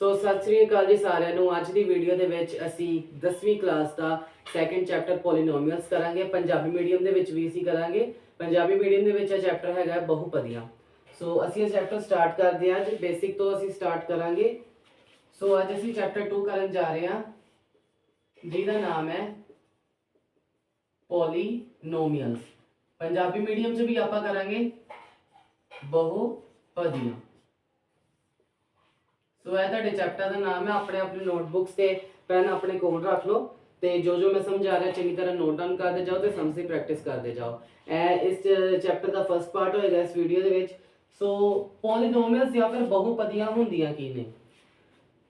ਸੋ ਸਤਿ ਸ੍ਰੀ ਅਕਾਲ ਜੀ ਸਾਰਿਆਂ ਨੂੰ। ਅੱਜ ਦੀ ਵੀਡੀਓ ਦੇ ਵਿੱਚ ਅਸੀਂ 10ਵੀਂ ਕਲਾਸ ਦਾ ਸੈਕੰਡ ਚੈਪਟਰ ਪੋਲੀਨੋਮੀਅਲਸ ਕਰਾਂਗੇ। ਪੰਜਾਬੀ ਮੀਡੀਅਮ ਦੇ ਵਿੱਚ ਵੀ ਅਸੀਂ ਕਰਾਂਗੇ। ਪੰਜਾਬੀ ਮੀਡੀਅਮ ਦੇ ਵਿੱਚ ਇਹ ਚੈਪਟਰ ਹੈਗਾ ਹੈ ਬਹੁਪਦੀਆਂ। ਸੋ ਅਸੀਂ ਇਹ ਚੈਪਟਰ ਸਟਾਰਟ ਕਰਦੇ ਹਾਂ। ਅੱਜ ਬੇਸਿਕ ਤੋਂ ਅਸੀਂ ਸਟਾਰਟ ਕਰਾਂਗੇ। ਸੋ ਅੱਜ ਅਸੀਂ ਚੈਪਟਰ 2 ਕਰਨ ਜਾ ਰਹੇ ਹਾਂ। ਜਿਹਦਾ ਨਾਮ ਹੈ ਪੋਲੀਨੋਮੀਅਲਸ ਪੰਜਾਬੀ ਮੀਡੀਅਮ 'ਚ ਵੀ ਆਪਾਂ ਕਰਾਂਗੇ ਬਹੁਪਦੀਆਂ। ਸੋ ਇਹ ਤੁਹਾਡੇ ਚੈਪਟਰ ਦਾ ਨਾਮ ਹੈ, ਆਪਣੇ ਆਪਣੇ ਨੋਟਬੁੱਕਸ ਤੇ ਪੈਨ ਆਪਣੇ ਕੋਲ ਰੱਖ ਲਓ ਤੇ ਜੋ ਜੋ ਮੈਂ ਸਮਝਾ ਰਿਹਾ, ਚੰਗੀ ਤਰ੍ਹਾਂ ਨੋਟ ਡਾਊਨ ਕਰਦੇ ਜਾਓ ਤੇ ਸਮਝੀ ਪ੍ਰੈਕਟਿਸ ਕਰਦੇ ਜਾਓ। ਇਹ ਇਸ ਚੈਪਟਰ ਦਾ ਫਰਸਟ ਪਾਰਟ ਹੋਏਗਾ ਇਸ ਵੀਡੀਓ ਦੇ ਵਿੱਚ। ਸੋ ਪੋਲੀਨੋਮੀਅਲਸ ਜਾਂ ਫਿਰ ਬਹੁਪਦੀਆਂ ਹੁੰਦੀਆਂ ਕੀ ਨੇ?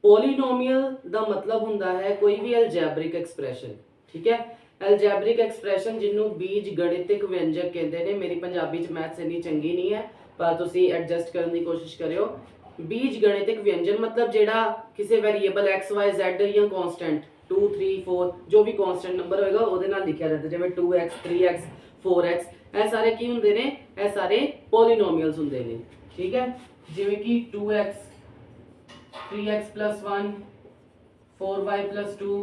ਪੋਲੀਨੋਮੀਅਲ ਦਾ ਮਤਲਬ ਹੁੰਦਾ ਹੈ ਕੋਈ ਵੀ ਅਲਜੈਬਰਿਕ ਐਕਸਪ੍ਰੈਸ਼ਨ ਠੀਕ ਹੈ? ਅਲਜੈਬਰਿਕ ਐਕਸਪ੍ਰੈਸ਼ਨ ਜਿਹਨੂੰ ਬੀਜ ਗਣਿਤਿਕ ਵਿਅੰਜਕ ਕਹਿੰਦੇ ਨੇ, ਮੇਰੀ ਪੰਜਾਬੀ ਚ ਮੈਥਸ ਇੰਨੀ ਚੰਗੀ ਨਹੀਂ ਹੈ, ਪਰ ਤੁਸੀਂ ਐਡਜਸਟ ਕਰਨ ਦੀ ਕੋਸ਼ਿਸ਼ ਕਰਿਓ। ਬੀਜ ਗਣਿਤਿਕ ਵਿਅੰਜਨ ਮਤਲਬ ਜਿਹੜਾ ਕਿਸੇ ਵੇਰੀਏਬਲ x, y, z ਜਾਂ ਕਾਂਸਟੈਂਟ 2 3 4 ਜੋ ਵੀ ਕਾਂਸਟੈਂਟ ਨੰਬਰ ਹੋਏਗਾ ਉਹਦੇ ਨਾਲ ਲਿਖਿਆ ਜਾਂਦਾ ਜਿਵੇਂ 2x 3x 4x ਇਹ ਸਾਰੇ ਕੀ ਹੁੰਦੇ ਨੇ ਇਹ ਸਾਰੇ ਪੋਲੀਨੋਮੀਅਲਸ ਹੁੰਦੇ ਨੇ ਠੀਕ ਹੈ ਜਿਵੇਂ ਕਿ 2x 3x 1 4y 2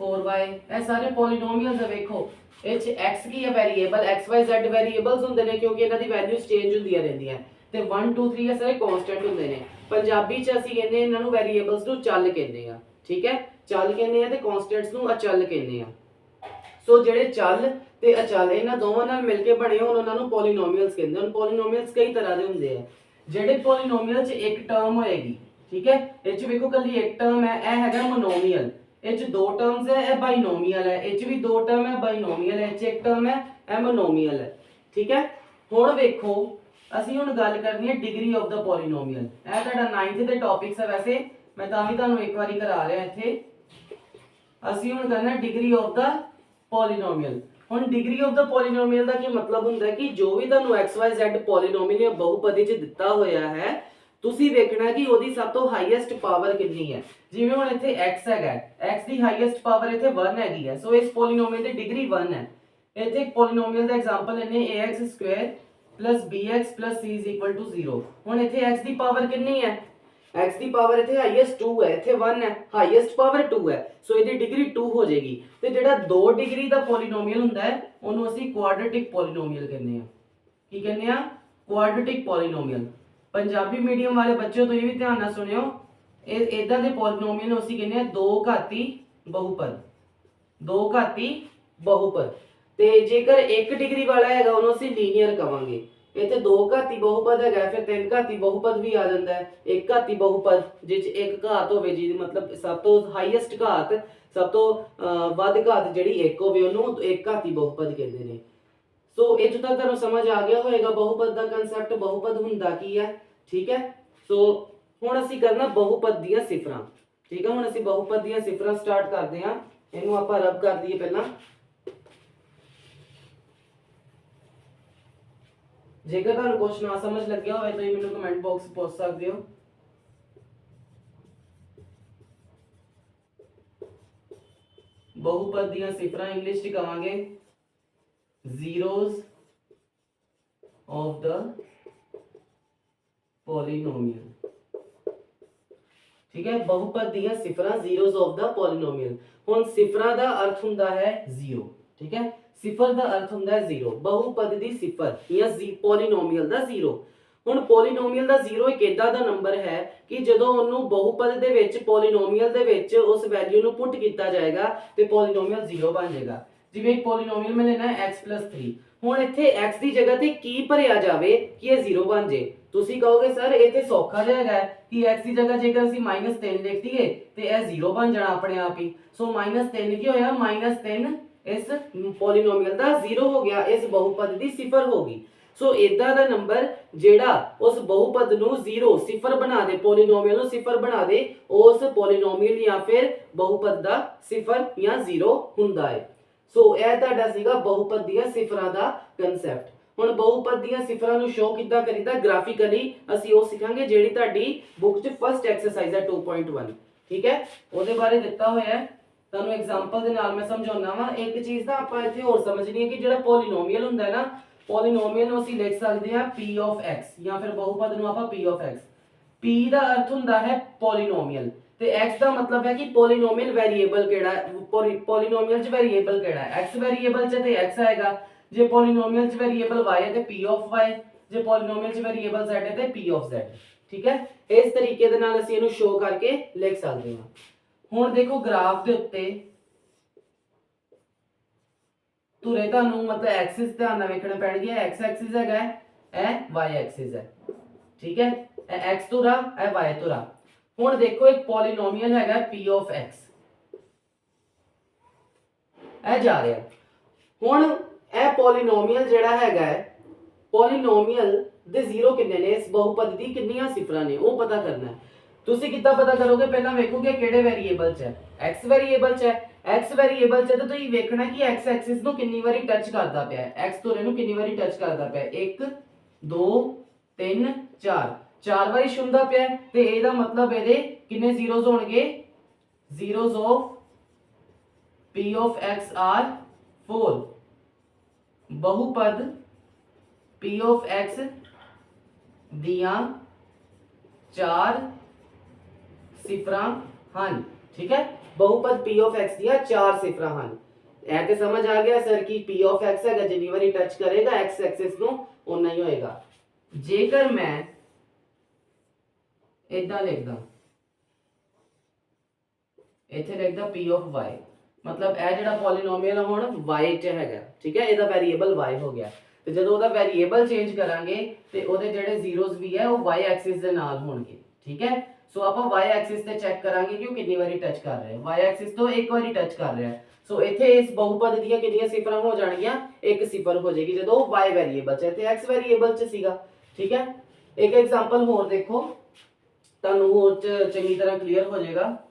4y ਇਹ ਸਾਰੇ ਪੋਲੀਨੋਮੀਅਲਸ ਆ ਵੇਖੋ ਇਹ ਚ x ਕੀ ਹੈ variable x, y, z variables ਹੁੰਦੇ ਨੇ ਕਿਉਂਕਿ ਇਹਨਾਂ ਦੀ ਵੈਲਿਊਜ਼ ਚੇਂਜ ਹੁੰਦੀਆਂ ਰਹਿੰਦੀਆਂ ਤੇ 1 2 3 ਇਹ ਸਾਰੇ ਕਨਸਟੈਂਟ ਹੁੰਦੇ ਨੇ। ਪੰਜਾਬੀ ਚ ਅਸੀਂ ਕਹਿੰਦੇ ਇਹਨਾਂ ਨੂੰ ਵੇਰੀਏਬਲਸ ਨੂੰ ਚੱਲ ਕਹਿੰਦੇ ਆ ਠੀਕ ਹੈ? ਚੱਲ ਕਹਿੰਦੇ ਆ ਤੇ ਕਨਸਟੈਂਟਸ ਨੂੰ ਅਚਲ ਕਹਿੰਦੇ ਆ ਸੋ ਜਿਹੜੇ ਚੱਲ ਤੇ ਅਚਲ, ਇਹਨਾਂ ਦੋਵਾਂ ਨਾਲ ਮਿਲ ਕੇ ਬਣੇ ਹੋਣ, ਉਹਨਾਂ ਨੂੰ ਪੋਲੀਨੋਮੀਅਲਸ ਕਹਿੰਦੇ ਹਨ। ਪੋਲੀਨੋਮੀਅਲਸ ਕਈ ਤਰ੍ਹਾਂ ਦੇ ਹੁੰਦੇ ਆ। ਜਿਹੜੇ ਪੋਲੀਨੋਮੀਅਲ ਚ ਇੱਕ ਟਰਮ ਹੋਏਗੀ, ਠੀਕ ਹੈ? ਇਹ ਚ ਵੇਖੋ ਕੱਲੀ ਇੱਕ ਟਰਮ ਹੈ, ਇਹ ਹੈਗਾ ਮੋਨੋਮੀਅਲ ਇਹ ਚ ਦੋ ਟਰਮਸ ਹੈ, ਇਹ ਬਾਈਨੋਮੀਅਲ ਹੈ। ਇਹ ਚ ਵੀ ਦੋ ਟਰਮ ਹੈ ਬਾਈਨੋਮੀਅਲ ਹੈ। ਇਹ ਚ ਇੱਕ ਟਰਮ ਹੈ, ਇਹ ਮੋਨੋਮੀਅਲ ਹੈ, ਠੀਕ ਹੈ? ਹੁਣ ਵੇਖੋ ਅਸੀਂ ਹੁਣ ਗੱਲ ਕਰਨੀ ਹੈ ਡਿਗਰੀ ਆਫ ਦਾ ਪੋਲੀਨੋਮੀਅਲ ਇਹ ਤੁਹਾਡਾ 9th ਦੇ ਟੌਪਿਕਸ ਹੈ ਵੈਸੇ, ਮੈਂ ਤਾਂ ਵੀ ਤੁਹਾਨੂੰ ਇੱਕ ਵਾਰੀ ਕਰਾ ਰਿਹਾ ਇੱਥੇ। ਅਸੀਂ ਹੁਣ ਕਰਨਾ ਡਿਗਰੀ ਆਫ ਦਾ ਪੋਲੀਨੋਮੀਅਲ ਹੁਣ ਡਿਗਰੀ ਆਫ ਦਾ ਪੋਲੀਨੋਮੀਅਲ ਦਾ ਕੀ ਮਤਲਬ ਹੁੰਦਾ ਹੈ ਕਿ ਜੋ ਵੀ ਤੁਹਾਨੂੰ xyz ਪੋਲੀਨੋਮੀਅਲ ਜਾਂ ਬਹੁਪਦੀ ਚ ਦਿੱਤਾ ਹੋਇਆ ਹੈ, ਤੁਸੀਂ ਵੇਖਣਾ ਕਿ ਉਹਦੀ ਸਭ ਤੋਂ ਹਾਈਐਸਟ ਪਾਵਰ ਕਿੰਨੀ ਹੈ। ਜਿਵੇਂ ਹੁਣ ਇੱਥੇ x ਹੈਗਾ x ਦੀ ਹਾਈਐਸਟ ਪਾਵਰ ਇੱਥੇ 1 ਹੈਗੀ ਹੈ। ਸੋ ਇਸ ਪੋਲੀਨੋਮੀਅਲ ਦੀ ਡਿਗਰੀ 1 ਹੈ। ਇੱਥੇ ਇੱਕ ਪੋਲੀਨੋਮੀਅਲ ਦਾ ਐਗਜ਼ਾਮਪਲ ਲੈਨੇ ax2 bx c 0 ਹੁਣ ਇੱਥੇ x ਦੀ ਪਾਵਰ ਕਿੰਨੀ ਹੈ? x ਦੀ ਪਾਵਰ ਇੱਥੇ ਹਾਈਐਸਟ 2 ਹੈ, ਇੱਥੇ 1 ਹੈ ਹਾਈਐਸਟ ਪਾਵਰ 2 ਹੈ। ਸੋ ਇਹਦੀ ਡਿਗਰੀ 2 ਹੋ ਜਾਏਗੀ। ਤੇ ਜਿਹੜਾ 2 ਡਿਗਰੀ ਦਾ ਪੋਲੀਨੋਮੀਅਲ ਹੁੰਦਾ ਹੈ, ਉਹਨੂੰ ਅਸੀਂ ਕੁਆਡਰੇਟਿਕ ਪੋਲੀਨੋਮੀਅਲ ਕਹਿੰਦੇ ਆ ਕੀ ਕਹਿੰਦੇ ਆ ਕੁਆਡਰੇਟਿਕ ਪੋਲੀਨੋਮੀਅਲ ਪੰਜਾਬੀ ਮੀਡੀਅਮ ਵਾਲੇ ਬੱਚਿਓ ਇਹ ਵੀ ਧਿਆਨ ਨਾਲ ਸੁਣਿਓ। ਇਹ ਇਦਾਂ ਦੇ ਪੋਲੀਨੋਮੀਅਲ ਨੂੰ ਅਸੀਂ ਕਹਿੰਦੇ ਆ ਦੋ ਘਾਤੀ ਬਹੁਪਦ। ਦੋ ਘਾਤੀ ਬਹੁਪਦ। ਤੇ ਜੇਕਰ 1 ਡਿਗਰੀ ਵਾਲਾ ਹੈਗਾ, ਉਹਨੂੰ ਅਸੀਂ ਲੀਨੀਅਰ ਕਵਾਂਗੇ। ਇੱਥੇ ਦੋ ਘਾਤੀ ਬਹੁਪਦ ਹੈਗਾ, ਫਿਰ ਤਿੰਨ ਘਾਤੀ ਬਹੁਪਦ ਵੀ ਆ ਜਾਂਦਾ ਹੈ। ਇੱਕ ਘਾਤੀ ਬਹੁਪਦ ਜਿਸ ਇੱਕ ਘਾਤ ਹੋਵੇ, ਜਿਹਦੀ ਮਤਲਬ ਸਭ ਤੋਂ ਹਾਈਐਸਟ ਘਾਤ, ਸਭ ਤੋਂ ਵੱਧ ਘਾਤ ਜਿਹੜੀ ਇੱਕ ਹੋਵੇ, ਉਹਨੂੰ ਇੱਕ ਘਾਤੀ ਬਹੁਪਦ ਕਹਿੰਦੇ ਨੇ। ਸੋ ਇਹ ਜਦੋਂ ਤੁਹਾਨੂੰ ਸਮਝ ਆ ਗਿਆ ਹੋਵੇਗਾ ਬਹੁਪਦ ਦਾ ਕਨਸੈਪਟ ਬਹੁਪਦ ਹੁੰਦਾ ਕੀ ਹੈ? ਠੀਕ ਹੈ? ਸੋ ਹੁਣ ਅਸੀਂ ਕਰਨਾ ਬਹੁਪਦ ਦੀਆਂ ਸਿਫਰਾਂ। ਠੀਕ ਹੈ? ਹੁਣ ਅਸੀਂ ਬਹੁਪਦ ਦੀਆਂ ਸਿਫਰਾਂ ਸਟਾਰਟ ਕਰਦੇ ਹਾਂ। ਇਹਨੂੰ ਆਪਾਂ ਰਬ ਕਰ ਦਈਏ ਪਹਿਲਾਂ। ਜੇਕਰ ਤੁਹਾਨੂੰ ਕੁਝ ਨਾ ਸਮਝ ਲੱਗਿਆ ਹੋਵੇ ਤਾਂ ਇਹ ਮੈਨੂੰ ਕਮੈਂਟ ਬਾਕਸ 'ਚ ਪੁੱਛ ਸਕਦੇ ਹੋ। ਬਹੁਪਦ ਦੀਆਂ ਸਿਫਰਾਂ ਇੰਗਲਿਸ਼ 'ਚ ਕਵਾਂਗੇ। Zeros of the polynomial ਠੀਕ ਹੈ? ਬਹੁਪਦ ਦੀਆਂ ਸਿਫਰਾਂ zeros of the polynomial ਹੁਣ ਸਿਫਰਾਂ ਦਾ ਅਰਥ ਹੁੰਦਾ ਹੈ 0 ਠੀਕ ਹੈ? ਸਿਫਰ ਦਾ ਅਰਥ ਹੁੰਦਾ ਹੈ 0 ਬਹੁਪਦ ਦੀ ਸਿਫਰ ਜਾਂ ਪੋਲੀਨੋਮੀਅਲ ਦਾ ਜ਼ੀਰੋ। ਹੁਣ ਪੋਲੀਨੋਮੀਅਲ ਦਾ ਜ਼ੀਰੋ ਇੱਕ ਇਦਾਂ ਦਾ ਨੰਬਰ ਹੈ ਕਿ ਜਦੋਂ ਉਹਨੂੰ ਬਹੁਪਦ ਦੇ ਵਿੱਚ, ਪੋਲੀਨੋਮੀਅਲ ਦੇ ਵਿੱਚ ਉਸ ਵੈਲਿਊ ਨੂੰ ਪੁੱਟ ਕੀਤਾ ਜਾਏਗਾ ਤੇ ਪੋਲੀਨੋਮੀਅਲ ਜ਼ੀਰੋ ਬਣ ਜਾਏਗਾ। ਜਿਵੇਂ ਇੱਕ ਪੋਲੀਨੋਮੀਅਲ ਮੈਂ ਲੈਣਾ ਹੈ x 3 ਹੁਣ ਇੱਥੇ x ਦੀ ਜਗ੍ਹਾ ਤੇ ਕੀ ਭਰਿਆ ਜਾਵੇ ਕਿ ਇਹ ਜ਼ੀਰੋ ਬਣ ਜੇ ਤੁਸੀਂ ਕਹੋਗੇ, ਸਰ, ਇਹ ਤੇ ਸੌਖਾ ਜਿਹਾ ਹੈਗਾ ਹੈ ਕਿ x ਦੀ ਜਗ੍ਹਾ ਜੇਕਰ ਅਸੀਂ -3 ਲਿਖ ਦਈਏ ਤੇ ਇਹ ਜ਼ੀਰੋ ਬਣ ਜਾਣਾ ਆਪਣੇ ਆਪ ਹੀ। ਸੋ -3 ਕੀ ਹੋਇਆ? -3 ਇਸ ਪੋਲੀਨੋਮੀਅਲ ਦਾ 0 ਹੋ ਗਿਆ, ਇਸ ਬਹੁਪਦ ਦੀ ਸਿਫਰ ਹੋ ਗਈ। ਸੋ ਇਦਾਂ ਦਾ ਨੰਬਰ ਜਿਹੜਾ ਉਸ ਬਹੁਪਦ ਨੂੰ 0 ਸਿਫਰ ਬਣਾ ਦੇ ਪੋਲੀਨੋਮੀਅਲ ਨੂੰ ਸਿਫਰ ਬਣਾ ਦੇ, ਉਸ ਪੋਲੀਨੋਮੀਅਲ ਜਾਂ ਫਿਰ ਬਹੁਪਦ ਦਾ ਸਿਫਰ ਜਾਂ 0 ਹੁੰਦਾ ਹੈ। ਸੋ ਇਹ ਤੁਹਾਡਾ ਸੀਗਾ ਬਹੁਪਦ ਦੀਆਂ ਸਿਫਰਾਂ ਦਾ ਕਨਸੈਪਟ ਹੁਣ ਬਹੁਪਦ ਦੀਆਂ ਸਿਫਰਾਂ ਨੂੰ ਸ਼ੋ ਕਿੱਦਾਂ ਕਰੀਦਾ ਗ੍ਰਾਫਿਕਲੀ ਅਸੀਂ ਉਹ ਸਿੱਖਾਂਗੇ ਜਿਹੜੀ ਤੁਹਾਡੀ ਬੁੱਕ 'ਚ ਫਸਟ ਐਕਸਰਸਾਈਜ਼ ਹੈ 2.1 ਠੀਕ ਹੈ? ਉਹਦੇ ਬਾਰੇ ਦਿੱਤਾ ਹੋਇਆ ਹੈ। ਤੁਹਾਨੂੰ ਐਗਜ਼ਾਮਪਲ ਦੇ ਨਾਲ ਮੈਂ ਸਮਝਾਉਣਾ ਵਾ, ਇੱਕ ਚੀਜ਼ ਤਾਂ ਆਪਾਂ ਇੱਥੇ ਹੋਰ ਸਮਝਣੀ ਹੈ ਕਿ ਜਿਹੜਾ ਪੋਲੀਨੋਮੀਅਲ ਹੁੰਦਾ ਹੈ ਨਾ ਪੋਲੀਨੋਮੀਅਲ ਨੂੰ ਅਸੀਂ ਲਿਖ ਸਕਦੇ ਹਾਂ p of x ਜਾਂ ਫਿਰ ਬਹੁਪਦ ਨੂੰ ਆਪਾਂ p of x p ਦਾ ਅਰਥ ਹੁੰਦਾ ਹੈ ਪੋਲੀਨੋਮੀਅਲ ਤੇ x ਦਾ ਮਤਲਬ ਹੈ ਕਿ ਪੋਲੀਨੋਮੀਅਲ ਵੇਰੀਏਬਲ ਕਿਹੜਾ ਹੈ? ਪੋਲੀਨੋਮੀਅਲ ਚ ਵੇਰੀਏਬਲ ਕਿਹੜਾ ਹੈ? X ਵੇਰੀਏਬਲ ਚ ਤੇ x ਆਏਗਾ। ਜੇ ਪੋਲੀਨੋਮੀਅਲ ਚ ਵੇਰੀਏਬਲ y ਹੈ ਤੇ p ਆਫ y ਜੇ ਪੋਲੀਨੋਮੀਅਲ ਚ ਵੇਰੀਏਬਲ z ਹੈ ਤੇ p ਆਫ z ਠੀਕ ਹੈ? ਇਸ ਤਰੀਕੇ ਦੇ ਨਾਲ ਅਸੀਂ ਇਹਨੂੰ ਸ਼ੋ ਕਰਕੇ ਲਿਖ ਸਕਦੇ ਹਾਂ। ਹੁਣ ਦੇਖੋ ਗ੍ਰਾਫ ਦੇ ਉੱਤੇ ਤੁਰੇ ਤੁਹਾਨੂੰ ਮਤਲਬ ਐਕਸਿਸ ਧਿਆਨ ਨਾਲ ਵੇਖਣਾ ਪੈਣਗੇ ਐਕਸ ਐਕਸਿਸ ਹੈਗਾ, ਇਹ ਵਾਈ ਐਕਸਿਸ ਹੈ। ਠੀਕ ਹੈ? ਇਹ ਐਕਸ ਤੁਰਾ ਇਹ ਵਾਈ ਤੁਰਾ ਹੁਣ ਦੇਖੋ ਇੱਕ ਪੋਲੀਨੋਮੀਅਲ ਹੈਗਾ p ਆਫ x ਇਹ ਜਾ ਰਿਹਾ। ਹੁਣ ਇਹ ਪੋਲੀਨੋਮੀਅਲ ਜਿਹੜਾ ਹੈਗਾ ਹੈ, ਪੋਲੀਨੋਮੀਅਲ ਦੇ ਜ਼ੀਰੋ ਕਿੰਨੇ ਨੇ? ਇਸ ਬਹੁਪਦ ਦੀ ਕਿੰਨੀਆਂ ਸਿਫਰਾਂ ਨੇ? ਉਹ ਪਤਾ ਕਰਨਾ ਹੈ। ਤੁਸੀਂ ਕਿੱਦਾਂ ਪਤਾ ਕਰੋਗੇ? ਪਹਿਲਾਂ ਵੇਖੋਗੇ ਕਿਹੜੇ ਵੇਰੀਏਬਲ 'ਚ ਹੈ। X ਵੇਰੀਏਬਲ 'ਚ ਹੈ। X ਵੇਰੀਏਬਲ 'ਚ ਹੈ ਤਾਂ ਤੁਸੀਂ ਵੇਖਣਾ ਕਿ x ਐਕਸਿਸ ਨੂੰ ਕਿੰਨੀ ਵਾਰੀ ਟੱਚ ਕਰਦਾ ਪਿਆ ਹੈ। X ਤੁਰੇ ਨੂੰ ਕਿੰਨੀ ਵਾਰੀ ਟੱਚ ਕਰਦਾ ਪਿਆ 1 2 3 4 ਚਾਰ। ਵਾਰੀ ਛੁੰਦਾ ਪਿਆ ਤੇ ਇਹਦਾ ਮਤਲਬ ਇਹਦੇ ਕਿੰਨੇ ਜ਼ੀਰੋਜ਼ ਹੋਣਗੇ? Zeros of p of x are 4 ਬਹੁਪਦ p of x ਦੀਆਂ ਚਾਰ ਸਿਫਰਾਂ ਹਨ ਠੀਕ ਹੈ ਬਹੁਪਦ p of x ਦੀਆਂ ਚਾਰ ਸਿਫਰਾਂ ਹਨ ਇਹ ਤੇ ਸਮਝ ਆ ਗਿਆ ਸਰ ਕਿ p of x ਹੈਗਾ ਜਿੰਨੀ ਵਾਰੀ ਟੱਚ ਕਰੇਗਾ x ਐਕਸਿਸ ਨੂੰ ਉਨਾ ਹੀ ਹੋਏਗਾ ਜੇਕਰ ਮੈਂ ਇਦਾਂ ਲਿਖਦਾ ਇੱਥੇ ਲਿਖਦਾ p of y ਮਤਲਬ ਇਹ ਜਿਹੜਾ ਪੋਲੀਨੋਮੀਅਲ ਹੁਣ y ਚ ਹੈਗਾ ਠੀਕ ਹੈ ਇਹਦਾ ਵੇਰੀਏਬਲ y ਹੋ ਗਿਆ ਤੇ ਜਦੋਂ ਉਹਦਾ ਵੇਰੀਏਬਲ ਚੇਂਜ ਕਰਾਂਗੇ ਤੇ ਉਹਦੇ ਜਿਹੜੇ ਜ਼ੀਰੋਜ਼ ਵੀ ਹੈ ਉਹ y ਐਕਸਿਸ ਦੇ ਨਾਲ ਹੋਣਗੇ ਠੀਕ ਹੈ ਸੋ ਆਪਾਂ y ਐਕਸਿਸ ਤੇ ਚੈੱਕ ਕਰਾਂਗੇ ਕਿ ਉਹ ਕਿੰਨੀ ਵਾਰੀ ਟੱਚ ਕਰ ਰਿਹਾ ਹੈ। y ਐਕਸਿਸ ਤੋਂ ਇੱਕ ਵਾਰੀ ਟੱਚ ਕਰ ਰਿਹਾ ਹੈ। ਸੋ ਇੱਥੇ ਇਸ ਬਹੁਪਦ ਦੀਆਂ ਕਿੰਨੀਆਂ ਸਿਫਰਾਂ ਹੋ ਜਾਣਗੀਆਂ? ਇੱਕ ਸਿਫਰ ਹੋ ਜਾਏਗੀ ਜਦੋਂ y ਵੈਰੀਏਬਲ ਚ ਹੈ। ਤੇ x ਵੇਰੀਏਬਲ ਚ ਸੀਗਾ। ਠੀਕ ਹੈ? ਇੱਕ ਐਗਜ਼ਾਮਪਲ ਹੋਰ ਦੇਖੋ। ਤੁਹਾਨੂੰ ਹੋਰ ਚ- ਚੰਗੀ ਤਰ੍ਹਾਂ ਕਲੀਅਰ ਹੋ ਜਾਏਗਾ।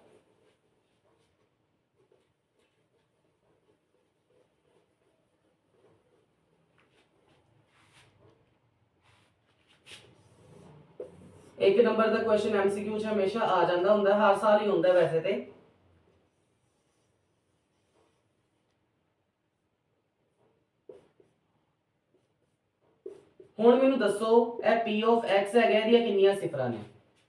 ਇੱਕ ਨੰਬਰ ਦਾ ਕੁਐਸਚਨ ਐਮਸੀਕਿਊ ਚ ਹਮੇਸ਼ਾ ਆ ਜਾਂਦਾ ਹੁੰਦਾ, ਹਰ ਸਾਲ ਹੀ ਹੁੰਦਾ ਵੈਸੇ ਤੇ। ਹੁਣ ਮੈਨੂੰ ਦੱਸੋ, ਇਹ p of x ਹੈਗਾ, ਇਹਦੀਆਂ ਕਿੰਨੀਆਂ ਸਿਫਰਾਂ ਨੇ?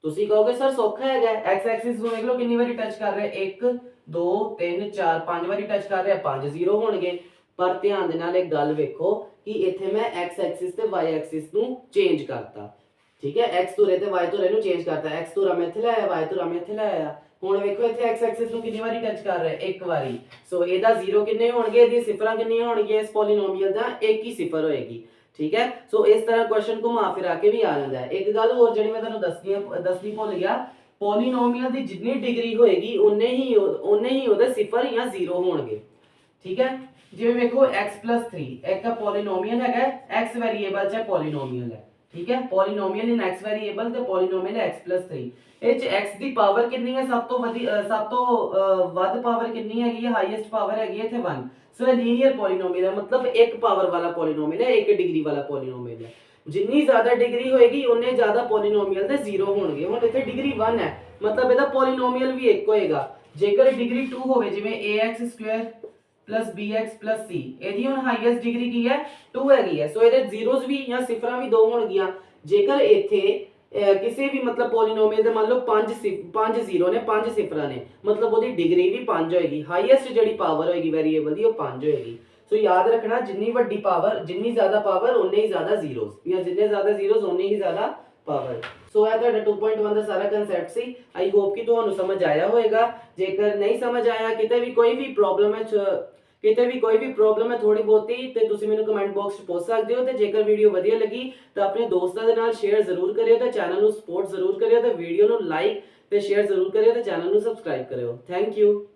ਤੁਸੀਂ ਕਹੋਗੇ, ਸਰ, ਸੌਖਾ ਹੈਗਾ x ਐਕਸਿਸ ਨੂੰ ਦੇਖ ਲਓ, ਕਿੰਨੀ ਵਾਰੀ ਟੱਚ ਕਰ ਰਿਹਾ 1 2 3 4 5 ਵਾਰੀ ਟੱਚ ਕਰ ਰਿਹਾ 5 0 ਹੋਣਗੇ। ਪਰ ਧਿਆਨ ਦੇ ਨਾਲ ਇੱਕ ਗੱਲ ਵੇਖੋ ਕਿ ਇੱਥੇ ਮੈਂ x ਐਕਸਿਸ ਤੇ y ਐਕਸਿਸ ਨੂੰ ਚੇਂਜ ਕਰਤਾ। ਠੀਕ ਹੈ x ਧੁਰੇ ਤੇ y ਧੁਰੇ ਨੂੰ ਚੇਂਜ ਕਰਤਾ। X ਧੁਰਾ ਮੈਂ ਇੱਥੇ ਲਾਇਆ y ਧੁਰਾ ਮੈਂ ਇੱਥੇ ਲਾਇਆ ਹੁਣ ਵੇਖੋ ਇੱਥੇ x ਐਕਸਿਸ ਨੂੰ ਕਿੰਨੀ ਵਾਰੀ ਟੱਚ ਕਰ ਰਿਹਾ ਇੱਕ ਵਾਰੀ। ਸੋ ਇਹਦਾ ਜ਼ੀਰੋ ਕਿੰਨੇ ਹੋਣਗੇ? ਇਹਦੀ ਸਿਫਰਾਂ ਕਿੰਨੀਆਂ ਹੋਣਗੀਆਂ? ਇਸ ਪੋਲੀਨੋਮੀਅਲ ਦਾ ਇੱਕ ਹੀ ਸਿਫਰ ਹੋਏਗੀ। ਠੀਕ ਹੈ? ਸੋ ਇਸ ਤਰ੍ਹਾਂ ਕੁਐਸਚਨ ਘੁਮਾ ਫਿਰਾ ਕੇ ਵੀ ਆ ਜਾਂਦਾ ਹੈ। ਇੱਕ ਗੱਲ ਹੋਰ ਜਿਹੜੀ ਮੈਂ ਤੁਹਾਨੂੰ ਦੱਸਣੀ ਹੈ- ਦੱਸਣੀ ਭੁੱਲ ਗਿਆ। ਪੋਲੀਨੋਮੀਅਲ ਦੀ ਜਿੰਨੀ ਡਿਗਰੀ ਹੋਏਗੀ ਉਨੇ ਹੀ ਉਹ- ਉਨੇ ਹੀ ਉਹਦੇ ਸਿਫਰ ਜਾਂ ਜ਼ੀਰੋ ਹੋਣਗੇ। ਠੀਕ ਹੈ? ਜਿਵੇਂ ਵੇਖੋ x 3 ਇੱਕ ਪੋਲੀਨੋਮੀਅਲ ਹੈਗਾ ਹੈ, x ਵੇਰੀਏਬਲ ਚ ਪੋਲੀਨੋਮੀਅਲ ਹੈ। ਠੀਕ ਹੈ? ਪੋਲੀਨੋਮੀਅਲ ਇਨ x ਵੇਰੀਏਬਲ ਤੇ ਪੋਲੀਨੋਮੀਅਲ x 3 ਇਹ ਚ x ਦੀ ਪਾਵਰ ਕਿੰਨੀ ਹੈ? ਸਭ ਤੋਂ ਵਧੀ ਸਭ ਤੋਂ ਵੱਧ ਪਾਵਰ ਕਿੰਨੀ ਹੈਗੀ ਹੈ? ਹਾਈਐਸਟ ਪਾਵਰ ਹੈਗੀ ਹੈ ਇੱਥੇ 1 ਸੋ ਇਹ ਲੀਨੀਅਰ ਪੋਲੀਨੋਮੀਅਲ ਹੈ। ਮਤਲਬ ਇੱਕ ਪਾਵਰ ਵਾਲਾ ਪੋਲੀਨੋਮੀਅਲ ਹੈ, ਇੱਕ ਡਿਗਰੀ ਵਾਲਾ ਪੋਲੀਨੋਮੀਅਲ ਹੈ। ਜਿੰਨੀ ਜ਼ਿਆਦਾ ਡਿਗਰੀ ਹੋਏਗੀ ਉਨੇ ਜ਼ਿਆਦਾ ਪੋਲੀਨੋਮੀਅਲ ਦੇ ਜ਼ੀਰੋ ਹੋਣਗੇ। ਹੁਣ ਇੱਥੇ ਡਿਗਰੀ 1 ਹੈ। ਮਤਲਬ ਇਹਦਾ ਪੋਲੀਨੋਮੀਅਲ ਵੀ ਇੱਕ ਹੋਏਗਾ। ਜੇਕਰ ਡਿਗਰੀ 2 ਹੋਵੇ, ਜਿਵੇਂ ax2 bx c ਇਹਦੀ ਹੁਣ ਹਾਈਐਸਟ ਡਿਗਰੀ ਕੀ ਹੈ? 2 ਹੈਗੀ ਹੈ। ਸੋ ਇਹਦੇ ਜ਼ੀਰੋਜ਼ ਵੀ ਜਾਂ ਸਿਫਰਾਂ ਵੀ ਦੋ ਹੋਣਗੀਆਂ। ਜੇਕਰ ਇੱਥੇ ਕਿਸੇ ਵੀ ਮਤਲਬ ਪੋਲੀਨੋਮੀਅਲ ਦੇ ਮੰਨ ਲਓ 5 5 ਜ਼ੀਰੋ ਨੇ 5 ਸਿਫਰਾਂ ਨੇ, ਮਤਲਬ ਉਹਦੀ ਡਿਗਰੀ ਵੀ 5 ਹੋਏਗੀ। ਹਾਈਐਸਟ ਜਿਹੜੀ ਪਾਵਰ ਹੋਏਗੀ ਵੇਰੀਏਬਲ ਦੀ, ਉਹ 5 ਹੋਏਗੀ। ਸੋ ਯਾਦ ਰੱਖਣਾ, ਜਿੰਨੀ ਵੱਡੀ ਪਾਵਰ ਜਿੰਨੀ ਜ਼ਿਆਦਾ ਪਾਵਰ ਉਨੇ ਹੀ ਜ਼ਿਆਦਾ ਜ਼ੀਰੋਜ਼ ਜਾਂ ਜਿੰਨੇ ਜ਼ਿਆਦਾ ਜ਼ੀਰੋਜ਼ ਉਨੇ ਹੀ ਜ਼ਿਆਦਾ ਪਾਵਰ। ਸੋ ਇਹ ਤੁਹਾਡਾ 2.1 ਦਾ ਸਾਰਾ ਕਨਸੈਪਟ ਸੀ। ਆਈ ਹੋਪ ਕਿ ਤੁਹਾਨੂੰ ਸਮਝ ਆਇਆ ਹੋਵੇਗਾ। ਜੇਕਰ ਨਹੀਂ ਸਮਝ ਆਇਆ, ਕਿਤੇ ਵੀ ਕੋਈ ਵੀ ਪ੍ਰੋਬਲਮ ਹੈ ਕਿਤੇ ਵੀ ਕੋਈ ਵੀ ਪ੍ਰੋਬਲਮ ਹੈ ਥੋੜੀ ਬਹੁਤੀ, ਤੇ ਤੁਸੀਂ ਮੈਨੂੰ ਕਮੈਂਟ ਬਾਕਸ 'ਚ ਪੁੱਛ ਸਕਦੇ ਹੋ। ਤੇ ਜੇਕਰ ਵੀਡੀਓ ਵਧੀਆ ਲੱਗੀ, ਤਾਂ ਆਪਣੇ ਦੋਸਤਾਂ ਦੇ ਨਾਲ ਸ਼ੇਅਰ ਜ਼ਰੂਰ ਕਰਿਓ ਤੇ ਚੈਨਲ ਨੂੰ ਸਪੋਰਟ ਜ਼ਰੂਰ ਕਰਿਓ ਤੇ ਵੀਡੀਓ ਨੂੰ ਲਾਈਕ ਤੇ ਸ਼ੇਅਰ ਜ਼ਰੂਰ ਕਰਿਓ ਤੇ ਚੈਨਲ ਨੂੰ ਸਬਸਕ੍ਰਾਈਬ ਕਰਿਓ। Thank you